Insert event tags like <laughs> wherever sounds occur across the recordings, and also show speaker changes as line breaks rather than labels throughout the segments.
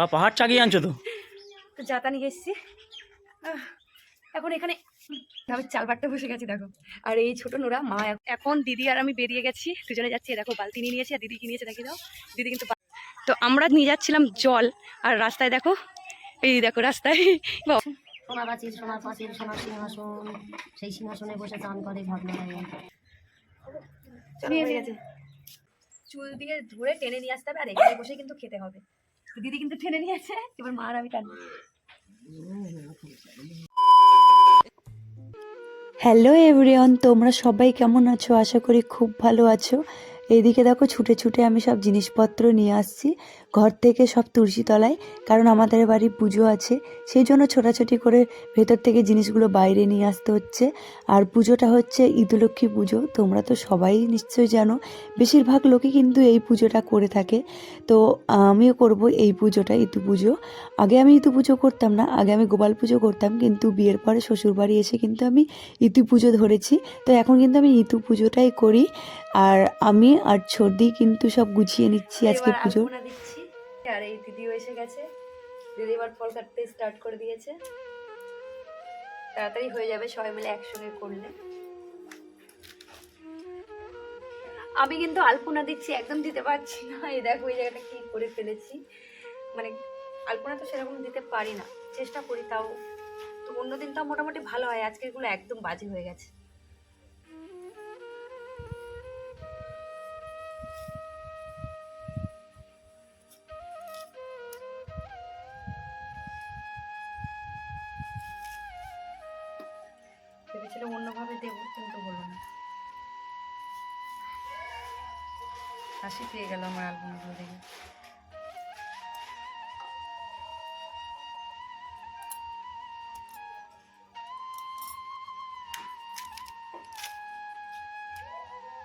বা পাহাড় চাগিয়ে আনছো তো।
তো নিয়ে এসেছি। এখন এখানে আমি চাল বাটতে বসে গেছি দেখো। আর এই ছোট নোরা মা এখন দিদি আর আমি বেরিয়ে গেছি দুজনে যাচ্ছি দেখো বালতি নিয়ে নিয়েছি আর দিদি কি নিয়েছে দেখি দাও দিদি কিন্তু তো আমরা নিয়ে যাচ্ছিলাম জল আর রাস্তায় দেখো এই দেখো রাস্তায়।
সোনা সিংহাসন সেই সিংহাসনে বসে চান করে
চুল দিয়ে ধরে টেনে নিয়ে আসতে হবে আর এখানে বসে কিন্তু খেতে হবে। দিদি কিন্তু টেনে নিয়েছে, এবার মা আর আমি টানবো।
হ্যালো এভরিওয়ান, তোমরা সবাই কেমন আছো? আশা করি খুব ভালো আছো। এইদিকে দেখো ছুটে ছুটে আমি সব জিনিসপত্র নিয়ে আসছি। ঘর থেকে সব তুলসী তলায়, কারণ আমাদের বাড়ি পুজো আছে। সেই জন্য ছোটাছুটি করে ভেতর থেকে জিনিসগুলো বাইরে নিয়ে আসতে হচ্ছে। আর পুজোটা হচ্ছে ঈদলক্ষ্মী পুজো, তোমরা তো সবাই নিশ্চয়ই জানো। বেশিরভাগ লোকই কিন্তু এই পুজোটা করে থাকে। তো আমিও করব এই পুজোটা, ইতু পুজো। আগে আমি ইতু পুজো করতাম না, আগে আমি গোপাল পুজো করতাম, কিন্তু বিয়ের পরে শ্বশুরবাড়ি এসে কিন্তু আমি ইতু পুজো ধরেছি। তো এখন কিন্তু আমি ইতু পুজোটাই করি। আর আমি আর ছর্দি কিন্তু সব গুছিয়ে নিচ্ছি আজকে
দিচ্ছি। আর এই দিদিও এসে গেছে। দিদি এবার ফল কাটতে স্টার্ট করে দিয়েছে। তাড়াতাড়ি হয়ে যাবে সবাই মিলে একসঙ্গে করলে। আমি কিন্তু আলপনা দিচ্ছি একদম দিতে পারছি না। এই দেখো ওই জায়গাটা কি করে ফেলেছি। মানে আলপনা তো সেরকম দিতে পারি না। চেষ্টা করি তাও তো অন্যদিন তাও মোটামুটি ভালো হয়। আজকেরগুলো একদম বাজে হয়ে গেছে। পেয়ে গেল আমার অ্যালবামগুলো দেখে।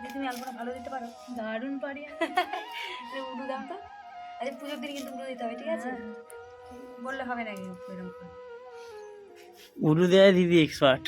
দিদি, তুমি আলপনা ভালো দিতে পারো। দারুণ পারি। উডু দাও তো। আচ্ছা পুজোর দিন কিন্তু উডু দিতে হবে ঠিক আছে? বললে হবে না কিন্তু এরকম
উড়ু দেয় দিদি এক্সপার্ট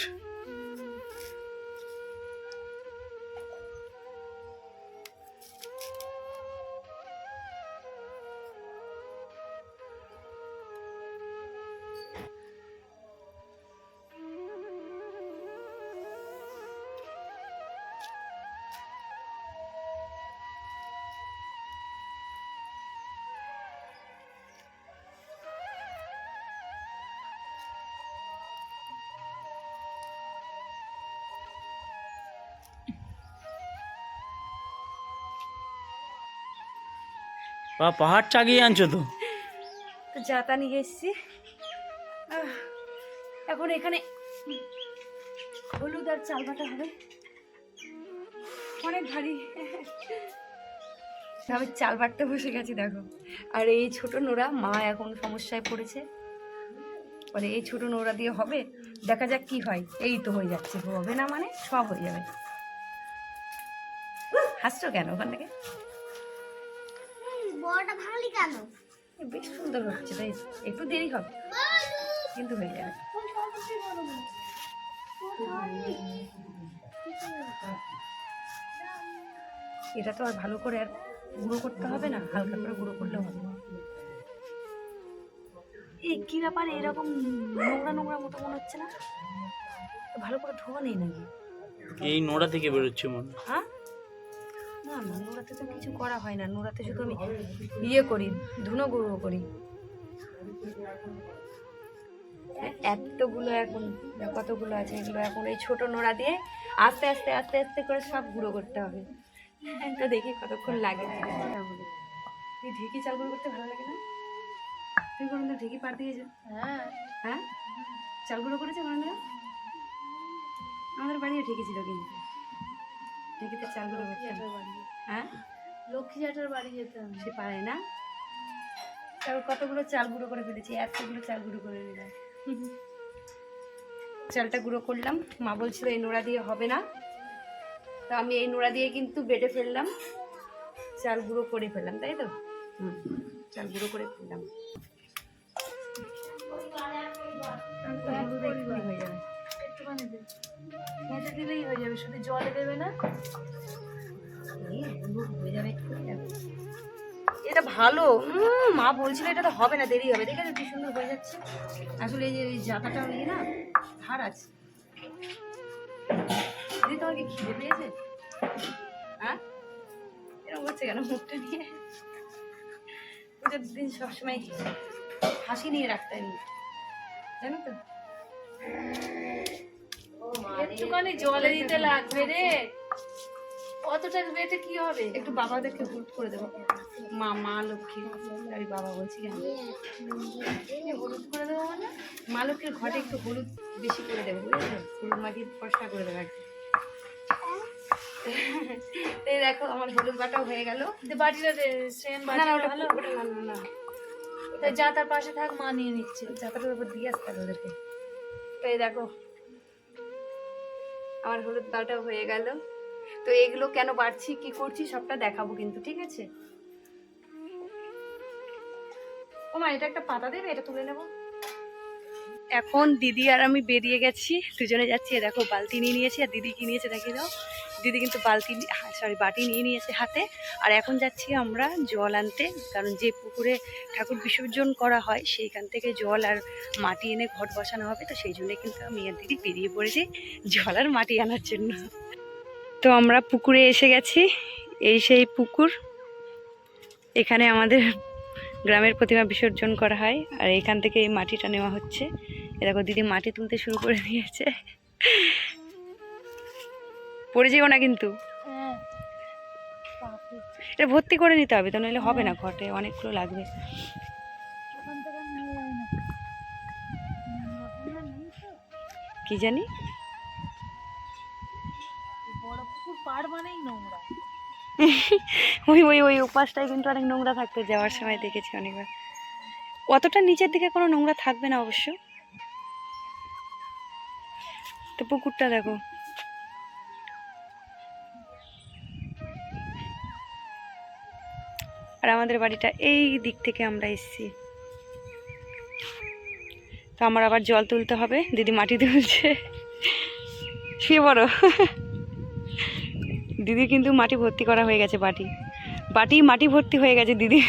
বা পাহাড় চাগিয়ে আনছো তো?
যাতা নিয়ে এসেছি। এখন এখানে হলুদ আর চাল বাটা হবে। অনেক ভারী। আমি চাল বাটতে বসে গেছি, দেখো। আর এই ছোট নোরা মা এখন সমস্যায় পড়েছে। বলে, এই ছোট নোরা দিয়ে হবে? দেখা যাক কি হয়। এই তো হয়ে যাচ্ছে। হবে না মানে সব হয়ে যাবে। হাসছো কেন ওখান থেকে?
বড়টা ভাঙলি কেন
বেশ সুন্দর হচ্ছে বেশ একটু দেরি হবে। কিন্তু হয়ে যাবে। এটা তো আর ভালো করে আর গুঁড়ো করতে হবে না হালকা করে গুঁড়ো করলেও হবে। এই কি ব্যাপার? এরকম নোংরা নোংরা মতো মনে হচ্ছে না? ভালো করে ধোয়া নেই নাকি?
এই নোড়া থেকে বেরোচ্ছে মনে হয়।
হ্যাঁ না না নোড়াতে তো কিছু করা হয় না। নোড়াতে শুধু আমি ইয়ে করি ধুনো গুঁড়ো করি। এতগুলো এখন কতগুলো আছে এগুলো এখন এই ছোট নোড়া দিয়ে আস্তে আস্তে আস্তে আস্তে করে সব গুঁড়ো করতে হবে। তো দেখি কতক্ষণ লাগে। তুই ঢেকি চাল গুঁড়ো করতে ভালো লাগে না? তুই কোনদিন ঢেকি পার দিয়েছ
হ্যাঁ।
হ্যাঁ? চাল গুঁড়ো করেছে কোনদিন আমাদের বাড়িও ঢেকি ছিল কিন্তু। চাল গুঁড়ো করতে হ্যাঁ?
লক্ষ্মী জাটার বাড়ি যেতাম।
সে পারে না। তারপর কতগুলো চাল গুঁড়ো করে ফেলেছি এতগুলো চাল গুঁড়ো করে নিলাম। চালটা গুঁড়ো করলাম। মা বলছিল এই নোড়া দিয়ে হবে না। তো আমি এই নোড়া দিয়ে কিন্তু বেটে ফেললাম। চাল গুঁড়ো করে ফেললাম তাই তো? হুম চাল গুঁড়ো করে ফেললাম তাহলে তো হলুদ এক্ষুনি হয়ে যাবে
একটুখানি দিলেই হয়ে যাবে, শুধু জলে দেবে না।
হয়ে যাবে এটা ভালো। মা বলছিল এটা তো হবে না, দেরি হবে। দেখে কি সুন্দর হয়ে যাচ্ছে? আসলে এই যে এই জাতাটা ইয়ে না ধার আছে। দিদি, তোমার কি খিদে পেয়েছে? হ্যাঁ? এরকম হচ্ছে কেন মুখটা নিয়ে পুজোর দিন সবসময় হাসি নিয়ে রাখতে হয়। জানো তো?
একটুখানি জলে দিতে লাগবে রে। অতটা রেটে কি হবে?
একটু বাবাদেরকে হলুদ করে দেবো। মা মা লক্ষ্মী। আমি বাবা বলছি কেন? হলুদ করে দেবো মানে? মা লক্ষ্মীর ঘটে একটু হলুদ বেশি করে দেবো বুঝেছ? হলুদ মাটি ফসকা করে দেবো একটু এই দেখো আমার হলুদ বাটাও হয়ে গেল।
বাটিটা সেম
না না ওটা
ভালো?
ওটা না না
যা তার পাশে থাক মা নিয়ে নিচ্ছে।
চাপাটার উপর দিয়ে আসতে হবে ওদেরকে। এই দেখো আমার হলুদ পাটা হয়ে গেল। তো এগুলো কেন বাড়ছি, কি করছি সবটা দেখাবো কিন্তু, ঠিক আছে? ও মা এটা একটা পাতা দেবে? এটা তুলে নেব? এখন দিদি আর আমি বেরিয়ে গেছি। দুজনে যাচ্ছি দেখো বালতি নিয়ে নিয়েছি, আর দিদি কি নিয়েছে দেখিয়ে দাও দিদি কিন্তু বালতি সরি বাটি নিয়ে নিয়েছে হাতে। আর এখন যাচ্ছি আমরা জল আনতে, কারণ যে পুকুরে ঠাকুর বিসর্জন করা হয়, সেইখান থেকে জল আর মাটি এনে ঘট বসানো হবে। তো সেই জন্য কিন্তু আমি আর দিদি বেরিয়ে পড়েছি জল আর মাটি আনার জন্য। তো আমরা পুকুরে এসে গেছি, এই সেই পুকুর। এখানে আমাদের গ্রামের প্রতিমা বিসর্জন করা হয়, আর এখান থেকে এই মাটিটা নেওয়া হচ্ছে। এ দেখো দিদি মাটি তুলতে শুরু করে দিয়েছে। পড়ে যেও না কিন্তু।
হ্যাঁ।
এটা ভর্তি করে নিতে হবে তো নইলে হবে না ঘটে অনেকগুলো লাগবে। কি জানি? ওই ওই ওই উপাসটায় কিন্তু অনেক নোংরা থাকতো যাওয়ার সময় দেখেছি অনেকবার। অতটা নিচের দিকে কোনো নোংরা থাকবে না অবশ্য। তো পুকুরটা দেখো। আর আমাদের বাড়িটা এই দিক থেকে আমরা এসছি। তো আমার আবার জল তুলতে হবে, দিদি মাটি তুলছে। শুয়ে বড় দিদি কিন্তু মাটি ভর্তি করা হয়ে গেছে বাটি। বাটি মাটি ভর্তি হয়ে গেছে দিদি।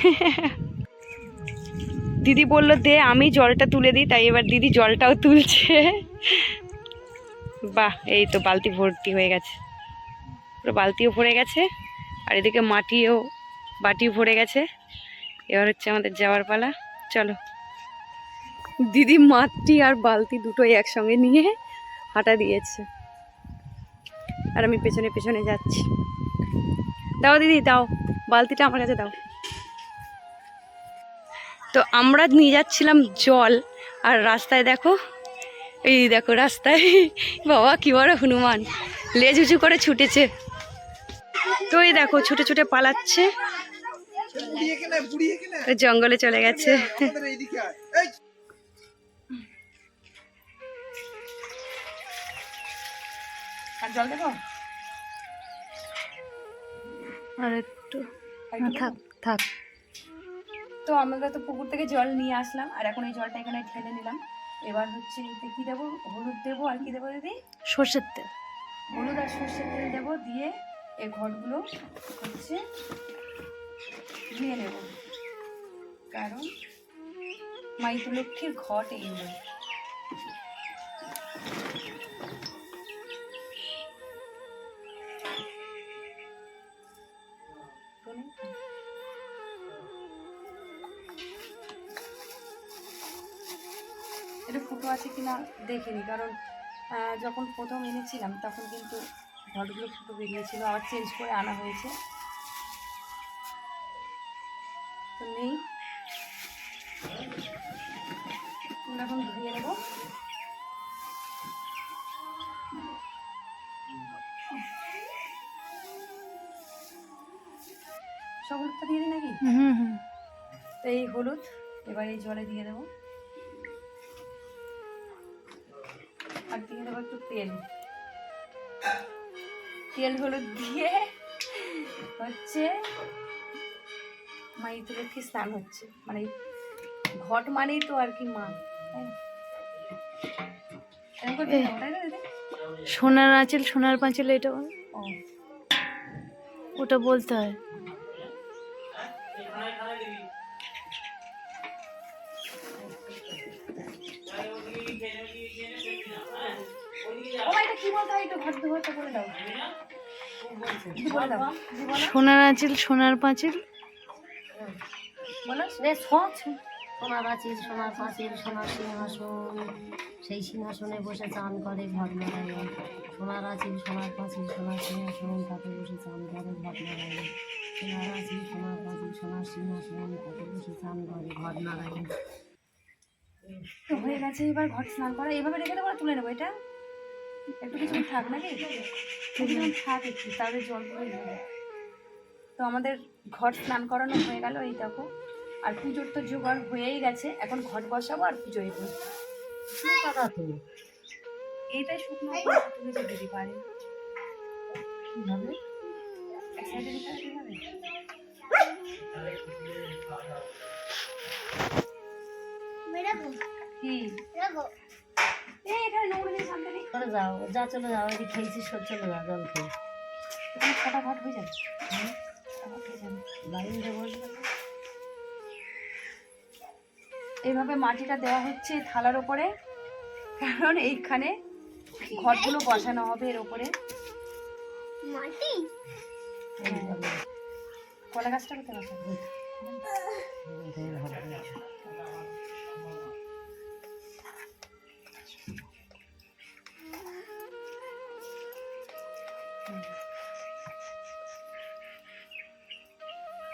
দিদি বলল দে, আমি জলটা তুলে দিই, তাই এবার দিদি জলটাও তুলছে। বাহ, এই তো বালতি ভর্তি হয়ে গেছে। পুরো বালতিও ভরে গেছে, আর এদিকে মাটিও, বাটিও ভরে গেছে। এবার হচ্ছে আমাদের যাওয়ার পালা। চলো। দিদি মাটি আর বালতি দুটোই একসঙ্গে নিয়ে হাঁটা দিয়েছে। আর আমি পেছনে পেছনে যাচ্ছি। দাও দিদি, দাও। বালতিটা আমার কাছে দাও। তো আমরা নিয়ে যাচ্ছিলাম জল, আর রাস্তায় দেখো এই দেখো রাস্তায়। বাবা কি বড় হনুমান। লেজ উঁচু করে ছুটেছে। তো এই দেখো ছুটে ছুটে পালাচ্ছে। জঙ্গলে চলে গেছে। আর
একটু। থাক থাক।
তো আমরা তো পুকুর থেকে জল নিয়ে আসলাম আর এখন এই জলটা এখানে ঢেলে নিলাম। এবার হচ্ছে এতে কি দেবো? হলুদ দেবো আর কি দেবো দিদি?
সর্ষের তেল।
হলুদ আর সর্ষের তেল দেবো দিয়ে এ ঘরগুলো হচ্ছে ধুয়ে নেব। কারণ মাইতো লক্ষ্মীর ঘট এইগুলো কিনা দেখিনি। কারণ যখন প্রথম এনেছিলাম তখন কিন্তু ঘরগুলো ফুটো বেরিয়েছিল আবার চেঞ্জ করে আনা হয়েছে। তো নেই। এখন ধুয়ে নেব। সব হলুদটা দিয়ে দিই নাকি?
হুম
তো এই হলুদ এবার এই জলে দিয়ে দেবো। আর দিয়ে দেবো একটু তেল। তেল হলুদ দিয়ে হচ্ছে মা ইতুলক্ষী স্নান হচ্ছে। মানে ঘট মানেই তো আর কি মা?
সোনার আঁচল সোনার পাঁচল এটা ওটা বলতে হয়। সোনার আঁচিল সোনার পাঁচিল।
সোনার আচিল সোনার পাঁচিল সোনার সিংহাসন। সেই সিংহাসনে বসে চান করে ভটনারায়ণ সোনার আচিল সোনার পাঁচিল সোনার সিংহাসন তাতে বসে চান করে ভটনারায়ণ সোনার আচিল সোনার পাঁচিল সোনার সিংহাসন তাতে বসে চান করে ভটনারায়ণ
তো হয়ে গেছে এবার ঘর স্নান করা। এইভাবে রেখে দেবো তুলে নেব এটা? একটু কিছু থাক নাকি? কিছুক্ষণ থাক একটু তাহলে জল পড়ে যাবে। তো আমাদের ঘর স্নান করানো হয়ে গেল এই দেখো। আর পুজোর তো জোগাড় হয়েই গেছে এখন ঘট বসাবো আর পুজো হইব
কথা
এইটাই শুকনো পারে। এক সাইডে দিতে হবে কীভাবে? কি?
চলে যাও যা চলে যাও এদিকে খেয়েছিস সব চলে যাও জল খেয়ে।
ঘট হয়ে যাবে?
বসবে।
এইভাবে মাটিটা দেওয়া হচ্ছে থালার ওপরে কারণ এইখানে ঘরগুলো বসানো হবে এর ওপরে। কলা গাছটা কোথায় বসাবো?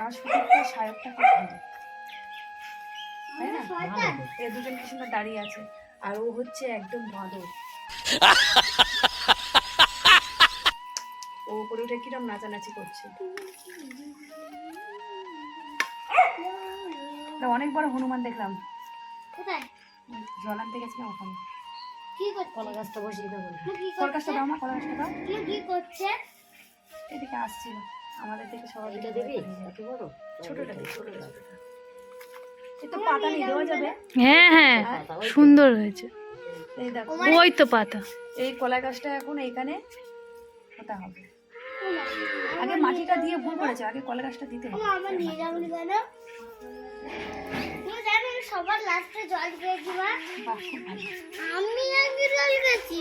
আর সায়কটা করতে হবে তাই দুজন কি সুন্দর দাঁড়িয়ে আছে। আর ও হচ্ছে একদম বাঁদর ও উপরে উঠে কিরম নাচানাচি করছে। অনেক বড় হনুমান দেখলাম। জল আনতে গেছিলাম ওখানে।
কলা গাছটা বসিয়ে দেবো
কল গাছটা দাও মা কল গাছটা দাও।
কি করছে?
এদিকে আসছিল। আমাদের দিকে সবাই
এটা দেবি? এত বড়?
ছোটটা দিই ছোটটা তো পাতা নিয়ে দেওয়া যাবে।
হ্যাঁ হ্যাঁ সুন্দর হয়েছে।
এই দেখো।
ওই তো পাতা।
এই কলা গাছটা এখন এইখানে হতে হবে। আগে মাটিটা দিয়ে ভুল করেছে আগে কলা গাছটা দিতে হবে।
আমার নিয়ে যাব কেন? জানো আমি সবার লাস্টে জল খেয়েছি। আমি আগে জল খেয়েছি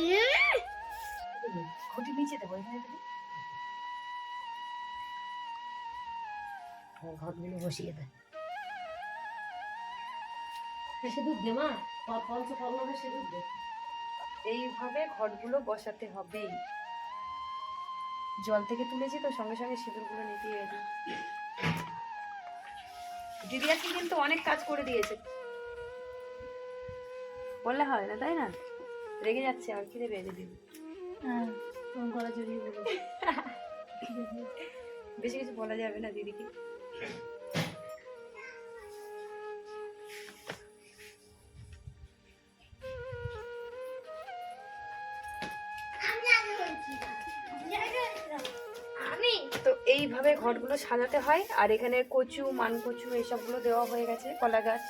খুঁটি নিচে দেবো এখানে দেবো।
ঘরগুলো বসিয়ে দেয়। সিঁদুর দে মা? পঞ্চ পল্লবে সিঁদুর দে
এইভাবে ঘটগুলো বসাতে হবে জল থেকে তুলেছি তো সঙ্গে সঙ্গে সিঁদুরগুলো নিতে গেছে দিদি আজকে কিন্তু অনেক কাজ করে দিয়েছে। বললে হয় না তাই না? রেগে যাচ্ছে আর খিদে পেয়েছে দিদি।
হ্যাঁ <laughs>
বেশি কিছু বলা যাবে না দিদিকে। তো এইভাবে ঘটগুলো সাজাতে হয়, আর এখানে কচু মান কচু এইসবগুলো দেওয়া হয়ে গেছে, কলা গাছ।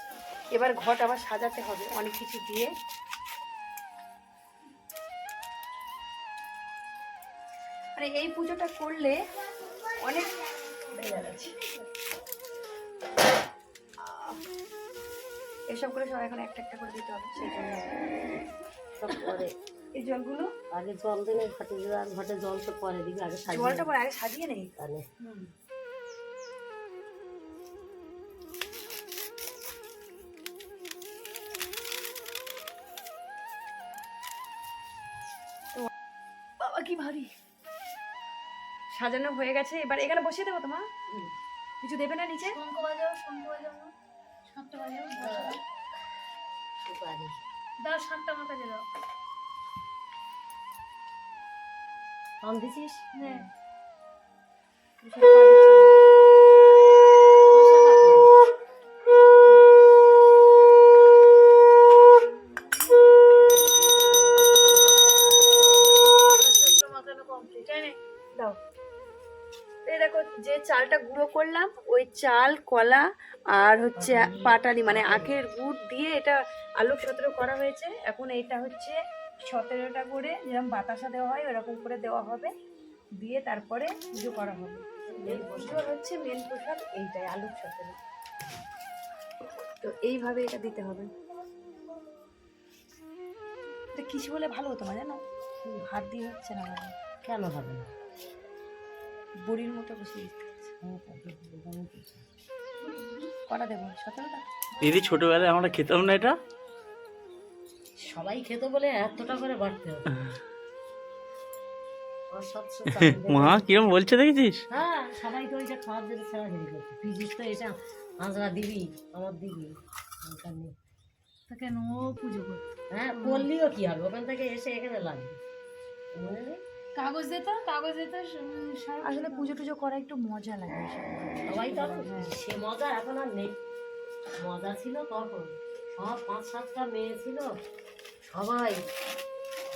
এবার ঘট আবার সাজাতে হবে, অনেক কিছু দিয়ে। মানে এই পুজোটা করলে অনেক এসব করে সবাই এখন একটা একটা করে দিতে হবে সেই জন্য
সব পরে
এই জলগুলো?
আগে জল দিলে ঘটে ঘটে জল সব পরে দিবি আগে সাজিয়ে
জলটা পরে আগে সাজিয়ে নেই?
তাহলে।
হুম। সাজানো হয়ে গেছে। এবার এখানে বসিয়ে দেবো তোমা কিছু দেবে না নিচে?
দাও সাতটা আমার কাছে দাও।
কম দিছিস?
হ্যাঁ।
চাল কলা আর হচ্ছে পাটালি মানে আখের গুড় দিয়ে এটা আলু সতেরো করা হয়েছে। এখন এটা হচ্ছে সতেরোটা করে যেরকম বাতাসা দেওয়া হয় ওরকম করে দেওয়া হবে। দিয়ে তারপরে পুজো করা হবে। এই পুজোর হচ্ছে মেন প্রসাদ এইটাই আলু সতেরো। তো এইভাবে এটা দিতে হবে। এটা কিছু হলে ভালো হতো না জানো? হাত দিয়ে হচ্ছে না।
কেন হবে না?
বুড়ির মতো বসে দিতে কটা দেবো? সতেরোটা
দিদি ছোটবেলায় আমরা খেতাম না এটা?
সবাই খেতে বলে এতটা করে বাড়তে হবে। <laughs>
মা কিরম বলছে দেখেছিস?
হ্যাঁ সবাই তো ওইটা খাওয়ার জন্য ছেড়াছড়ি করছে। পিজিস তো এটা আজরা দিবি আমার দিবি
তা কেন? ও পুজো করতে
হ্যাঁ বললিও কি হবে? ওখান থেকে এসে এখানে লাগবে। মনে নেই
কাগজ দিত কাগজ দিত
আসলে পুজো টুজো করা একটু মজা লাগে
সবাই তো সে মজা এখন আর নেই। মজা ছিল তখন সব পাঁচ সাতটা মেয়ে ছিল। সবাই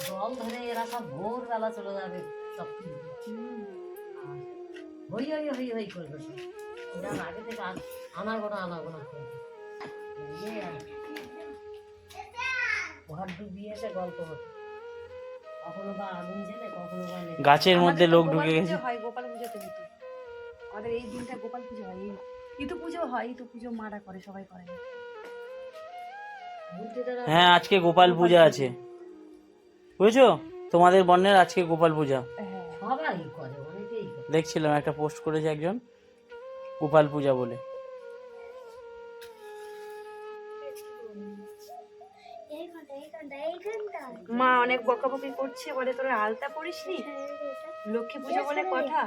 জল ধরে এরা সব ভোরবেলা চলে যাবে। সব হই হই হই হই করবে এরা আগে থেকে আ- আনাগোনা আনাগোনা করবে ঘর ডুবিয়ে এসে গল্প হতো কখনো বা আগুন জেলে কখনো বা
গাছের মধ্যে লোক ঢুকে গেছে।
হয় গোপাল পুজোতে হতো আমাদের এই দিনটা গোপাল পুজো হয় ইতু পুজো হয় ইতু পুজো মারা করে সবাই করে।
হ্যাঁ আজকে গোপাল পূজা আছে। বুঝছ? তোমাদের বর্ণের আজকে গোপাল পূজা।
হ্যাঁ।
দেখছিলাম একটা পোস্ট করেছে একজন গোপাল পূজা বলে।
মা অনেক বকাবকি করছে বলে তোরা আলতা পড়িস নি লক্ষ্মী পুজো বলে কথা?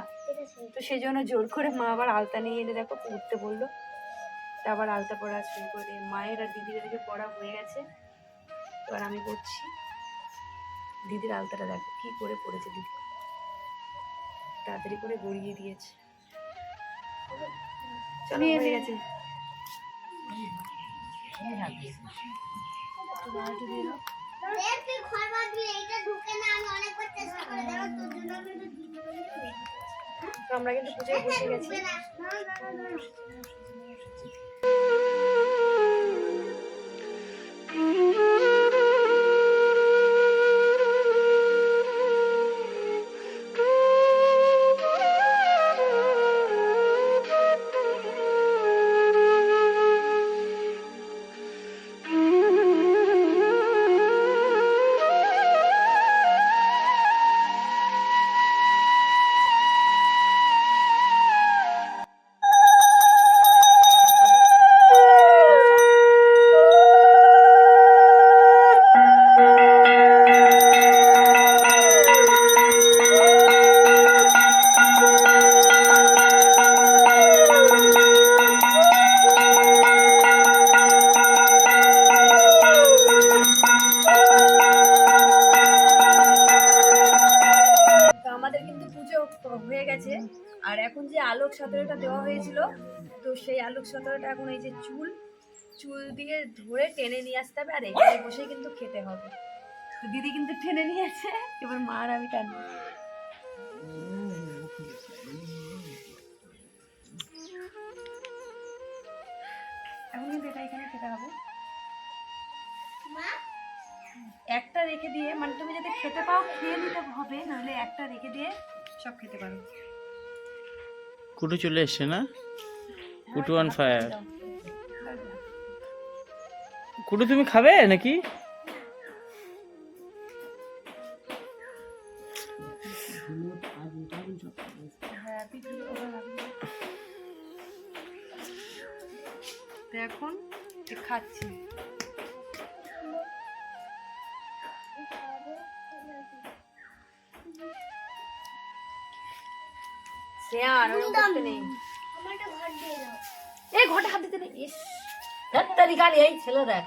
তো সেই জন্য জোর করে মা আবার আলতা নিয়ে এনে দেখো পড়তে বলল। তা আবার আলতা পড়া শুরু করে। মায়ের আর দিদির এদিকে পড়া হয়ে গেছে। এবার আমি পড়ছি। দিদির আলতাটা দেখো কি করে পড়েছে দিদি। তাড়াতাড়ি করে গড়িয়ে দিয়েছে। চলো হয়ে গেছে।
তুই
আমরা কিন্তু পুজোয় বসে গেছি। হয়েছিল। তো সেই আলোক সতেরোটা এখন এই যে চুল চুল দিয়ে ধরে টেনে নিয়ে আসতে হবে আর এখানে বসে কিন্তু খেতে হবে। তো দিদি কিন্তু টেনে নিয়েছে এবার মা আর আমি টানবো। এখন কিন্তু এটা এখানে খেতে হবে। একটা রেখে দিয়ে মানে তুমি যদি খেতে পাও খেয়ে নিতে হবে নাহলে একটা রেখে দিয়ে সব খেতে পারো।
কুটু চলে এসছে না? কুটু অন ফায়ার কুটু তুমি খাবে নাকি?
এখন এ খাচ্ছি শ্রেয়ান ওরকম করতে নেই।
আমার একটা ঘর দিয়ে দাও।
এই ঘরটা হাত দিতে নেই। ইস
এই ছেলে দেখ।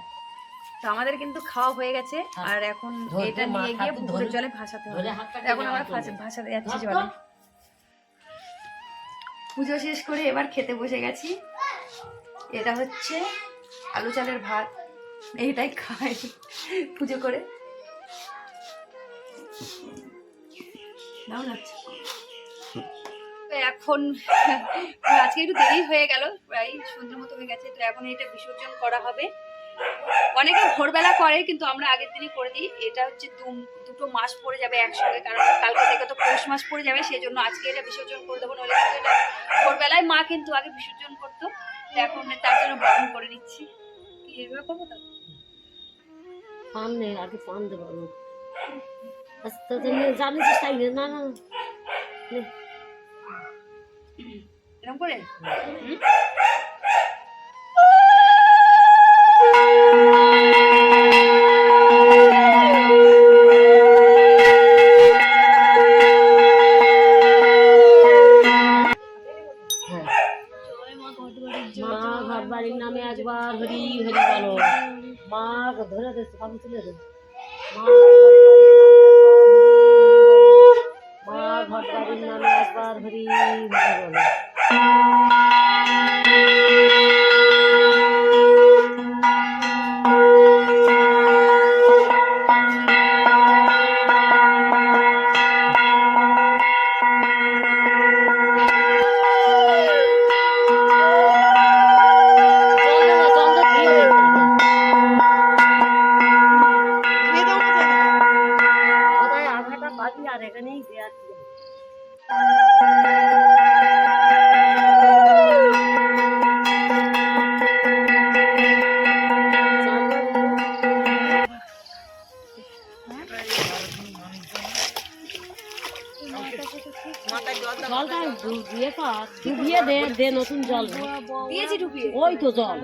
তো আমাদের কিন্তু খাওয়া হয়ে গেছে আর এখন এটা নিয়ে গিয়ে পুকুরের জলে ভাসাতে হবে। এখন আমরা। ভাসাতে যাচ্ছি জলে পুজো শেষ করে এবার খেতে বসে গেছি। এটা হচ্ছে আলু চালের ভাত। এইটাই খাই পুজো করে। দারুণ লাগছে। এখন, <laughs> আজকে একটু দেরি হয়ে গেল, প্রায় সন্ধ্যের মতো হয়ে গেছে, তো এখন এটা বিসর্জন করা হবে। অনেকে ভোরবেলা করে, কিন্তু আমরা আগের দিনই করে দিই। এটা হচ্ছে দুটো মাস পড়ে যাবে একসঙ্গে, কারণ কালকে থেকে তো পৌষ মাস পড়ে যাবে সেই জন্য আজকে এটা বিসর্জন করে দেবো, নইলে কিন্তু এটা ভোরবেলায় মা কিন্তু আগে বিসর্জন করতো। এখন তার জন্য বরণ করে নিচ্ছি। কি এভাবে করব তো?
পান নেই আগে পান দেবো
তো তুমি জানিস না না না, নে।
এরকম করে
দে নতুন জল।
দিয়েছি ঢুকিয়ে
ওই তো জল